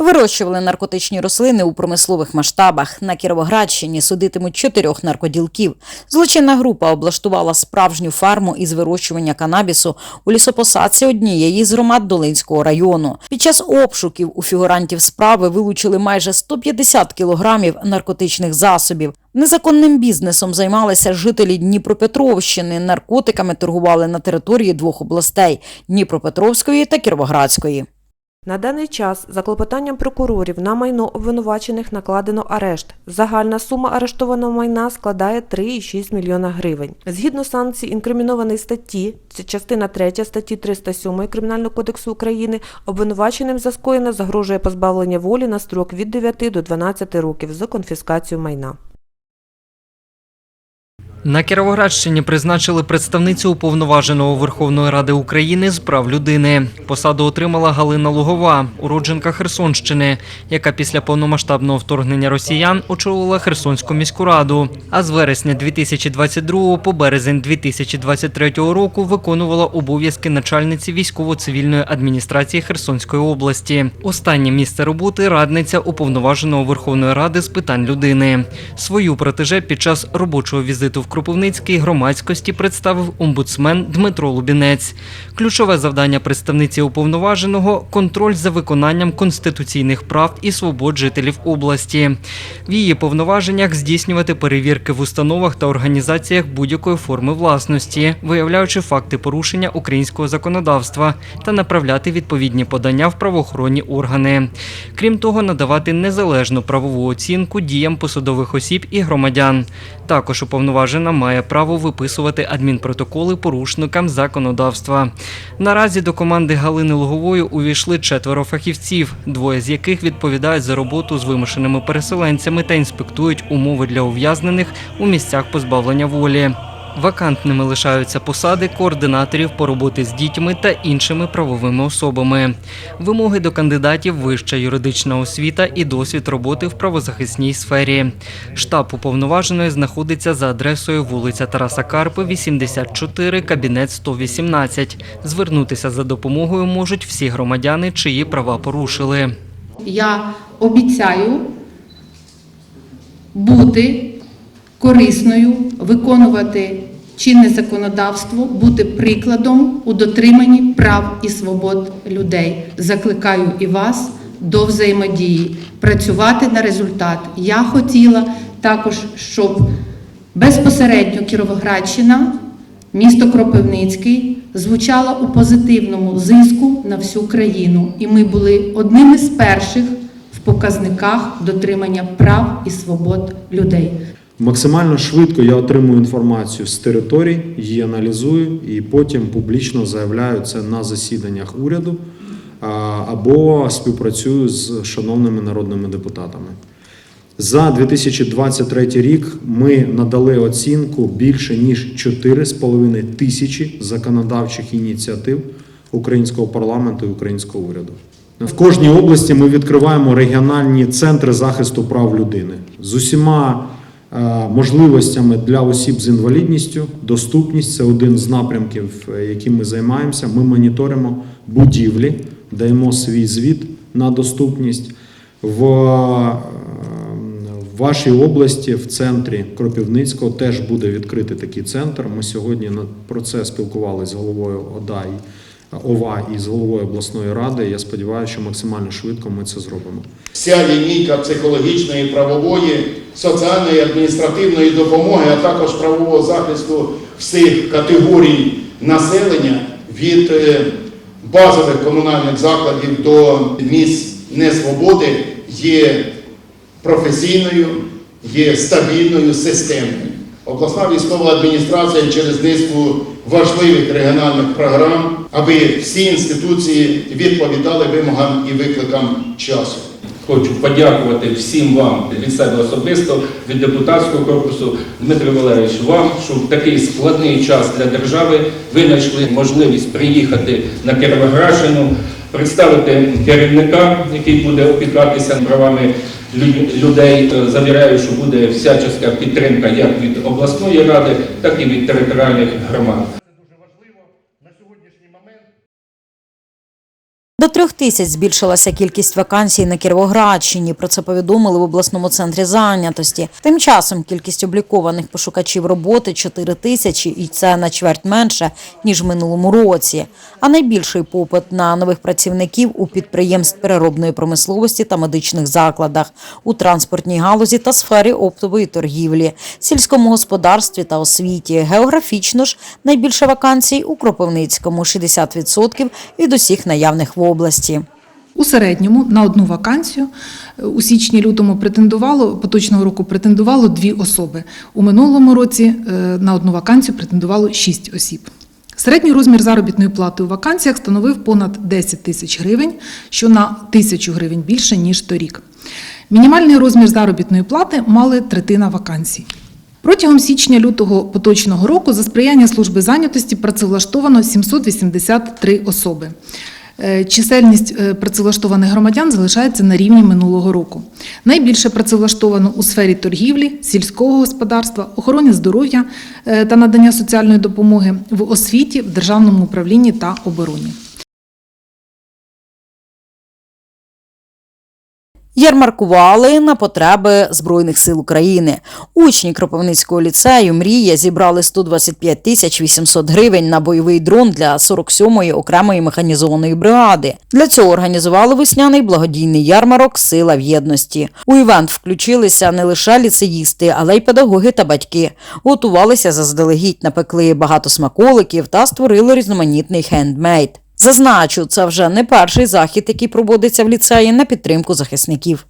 Вирощували наркотичні рослини у промислових масштабах. На Кіровоградщині судитимуть чотирьох наркоділків. Злочинна група облаштувала справжню фарму із вирощування канабісу у лісопосадці однієї з громад Долинського району. Під час обшуків у фігурантів справи вилучили майже 150 кілограмів наркотичних засобів. Незаконним бізнесом займалися жителі Дніпропетровщини. Наркотиками торгували на території двох областей Дніпропетровської та Кіровоградської. На даний час за клопотанням прокурорів на майно обвинувачених накладено арешт. Загальна сума арештованого майна складає 3,6 мільйона гривень. Згідно санкцій інкримінованої статті, це частина 3 статті 307 Кримінального кодексу України, обвинуваченим за скоєне загрожує позбавлення волі на строк від 9 до 12 років за конфіскацію майна. На Кіровоградщині призначили представницю уповноваженого Верховної Ради України з прав людини. Посаду отримала Галина Лугова, уродженка Херсонщини, яка після повномасштабного вторгнення росіян очолила Херсонську міську раду. А з вересня 2022 по березень 2023 року виконувала обов'язки начальниці військово-цивільної адміністрації Херсонської області. Останнє місце роботи радниця уповноваженого Верховної Ради з питань людини. Свою протеже під час робочого візиту в Кропивницький громадськості представив омбудсмен Дмитро Лубінець. Ключове завдання представниці уповноваженого контроль за виконанням конституційних прав і свобод жителів області. В її повноваженнях здійснювати перевірки в установах та організаціях будь-якої форми власності, виявляючи факти порушення українського законодавства та направляти відповідні подання в правоохоронні органи. Крім того, надавати незалежну правову оцінку діям посадових осіб і громадян. Також уповноважена має право виписувати адмінпротоколи порушникам законодавства. Наразі до команди Галини Лугової увійшли четверо фахівців, двоє з яких відповідають за роботу з вимушеними переселенцями та інспектують умови для ув'язнених у місцях позбавлення волі. Вакантними лишаються посади координаторів по роботі з дітьми та іншими правовими особами. Вимоги до кандидатів вища юридична освіта і досвід роботи в правозахисній сфері. Штаб уповноваженої знаходиться за адресою вулиця Тараса Карпи, 84, кабінет 118. Звернутися за допомогою можуть всі громадяни, чиї права порушили. Я обіцяю бути корисною, виконувати чинне законодавство, бути прикладом у дотриманні прав і свобод людей. Закликаю і вас до взаємодії, працювати на результат. Я хотіла також, щоб безпосередньо Кіровоградщина, місто Кропивницький звучала у позитивному зиску на всю країну, і ми були одними з перших в показниках дотримання прав і свобод людей. Максимально швидко я отримую інформацію з територій, її аналізую і потім публічно заявляю це на засіданнях уряду або співпрацюю з шановними народними депутатами. За 2023 рік ми надали оцінку більше ніж 4,5 тисячі законодавчих ініціатив українського парламенту і українського уряду. В кожній області ми відкриваємо регіональні центри захисту прав людини з усіма можливостями для осіб з інвалідністю. Доступність це один з напрямків, е, яким ми займаємося. Ми моніторимо будівлі, даємо свій звіт на доступність в е, вашій області, в центрі Кропивницького, теж буде відкритий такий центр. Ми сьогодні про це спілкувалися з головою ОДА і ОВА і з головою обласної ради. Я сподіваюся, що максимально швидко ми це зробимо. вся лінійка психологічної, правової, соціальної, адміністративної допомоги, а також правового захисту всіх категорій населення від е, базових комунальних закладів до місць несвободи є професійною, є стабільною, системною. Обласна військова адміністрація через низку важливих регіональних програм, аби всі інституції відповідали вимогам і викликам часу. Хочу подякувати всім вам від себе особисто, від депутатського корпусу, Дмитро Валерійович, вам, що в такий складний час для держави ви знайшли можливість приїхати на Кіровоградщину, представити керівника, який буде опікатися правами людей. Завіряю, що буде всяческа підтримка як від обласної ради, так і від територіальних громад. До трьох тисяч збільшилася кількість вакансій на Кіровоградщині. Про це повідомили в обласному центрі зайнятості. Тим часом кількість облікованих пошукачів роботи 4 тисячі, і це на чверть менше ніж в минулому році. А найбільший попит на нових працівників у підприємств переробної промисловості та медичних закладах, у транспортній галузі та сфері оптової торгівлі, сільському господарстві та освіті. Географічно ж найбільше вакансій у Кропивницькому 60% від усіх наявних в області. У середньому на одну вакансію е, у січні-лютому претендувало поточного року претендувало дві особи. У минулому році е, на одну вакансію претендувало шість осіб. Середній розмір заробітної плати у вакансіях становив понад 10 тисяч гривень, що на тисячу гривень більше ніж торік. Мінімальний розмір заробітної плати мали третина вакансій. Протягом січня-лютого поточного року за сприяння служби зайнятості працевлаштовано 783 особи. Е, Чисельність е, працевлаштованих громадян залишається на рівні минулого року. Найбільше працевлаштовано у сфері торгівлі, сільського господарства, охорони здоров'я е, та надання соціальної допомоги в освіті, в державному управлінні та обороні. Ярмаркували на потреби Збройних сил України. Учні Кропивницького ліцею Мрія зібрали 125 тисяч 800 гривень на бойовий дрон для 47-ї окремої механізованої бригади. Для цього організували весняний благодійний ярмарок Сила в єдності. У івент включилися не лише ліцеїсти, але й педагоги та батьки. Готувалися заздалегідь, напекли багато смаколиків та створили різноманітний хендмейд. Зазначу, це вже не перший захід, який проводиться в ліцеї на підтримку захисників.